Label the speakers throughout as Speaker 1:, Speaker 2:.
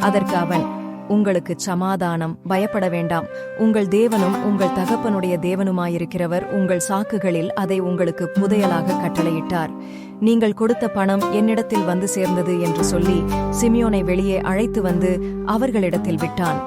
Speaker 1: அதற்கு அவன் உங்களுக்கு சமாதானம் பயப்பட வேண்டாம். உங்கள் தேவனும் உங்கள் தகப்பனுடைய தேவனுமாயிருக்கிறவர் உங்கள் சாக்குகளில் அதை உங்களுக்கு புதையலாக கட்டளையிட்டார். நீங்கள் கொடுத்த பணம் என்னிடத்தில் வந்து சேர்ந்தது என்று சொல்லி சிமியோனை வெளியே அழைத்து வந்து அவர்களிடத்தில் விட்டான்.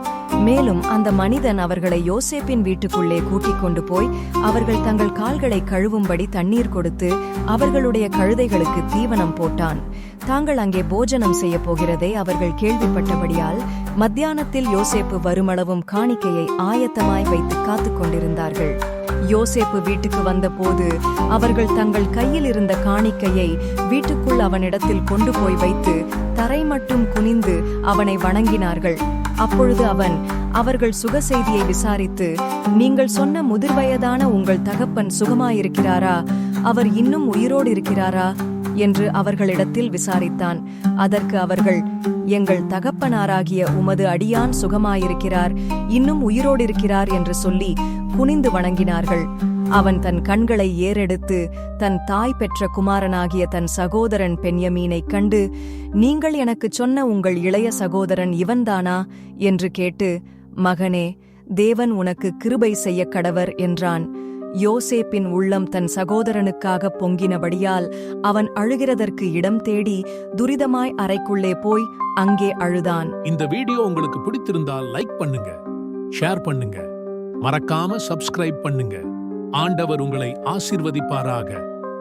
Speaker 1: மேலும் அந்த மனிதன் அவர்களை யோசேப்பின் வீட்டுக்குள்ளே கூட்டிக் கொண்டு போய் அவர்கள் தங்கள் கால்களை கழுவும்படி தண்ணீர் கொடுத்து அவர்களுடைய கழுதைகளுக்கு தீவனம் போட்டான். தாங்கள் அங்கே போஜனம் செய்ய போகிறதை அவர்கள் கேள்விப்பட்டபடியால் மத்தியானத்தில் யோசேப்பு வருமளவும் காணிக்கையை ஆயத்தமாய் வைத்து காத்துக் கொண்டிருந்தார்கள். யோசேப்பு வீட்டுக்கு வந்தபோது அவர்கள் தங்கள் கையில் இருந்த காணிக்கையை வீட்டுக்குள் அவனிடத்தில் கொண்டு போய் வைத்து தரை மட்டும் குனிந்து அவனை வணங்கினார்கள். அப்பொழுது அவன் அவர்கள் சுக செய்தியை விசாரித்து நீங்கள் சொன்ன முதிர்வயதான உங்கள் தகப்பன் சுகமாயிருக்கிறாரா? அவர் இன்னும் உயிரோடு இருக்கிறாரா என்று அவர்களிடத்தில் விசாரித்தான். அதற்கு அவர்கள் எங்கள் தகப்பனாராகிய உமது அடியான் சுகமாயிருக்கிறார் இன்னும் உயிரோடு இருக்கிறார் என்று சொல்லி குனிந்து வணங்கினார்கள். அவன் தன் கண்களை ஏறெடுத்து தன் தாய் பெற்ற குமாரனாகிய தன் சகோதரன் பெண்யமீனைக் கண்டு நீங்கள் எனக்குச் சொன்ன உங்கள் இளைய சகோதரன் இவன்தானா? என்று கேட்டு மகனே தேவன் உனக்கு கிருபை செய்ய கடவர் என்றான். யோசேப்பின் உள்ளம் தன் சகோதரனுக்காக பொங்கினபடியால் அவன் அழுகிறதற்கு இடம் தேடி துரிதமாய் அறைக்குள்ளே போய் அங்கே அழுதான்.
Speaker 2: இந்த வீடியோ உங்களுக்கு பிடித்திருந்தால் லைக் பண்ணுங்க ஷேர் பண்ணுங்க மறக்காம சப்ஸ்கிரைப் பண்ணுங்க. ஆண்டவர் உங்களை ஆசிர்வதிப்பாராக.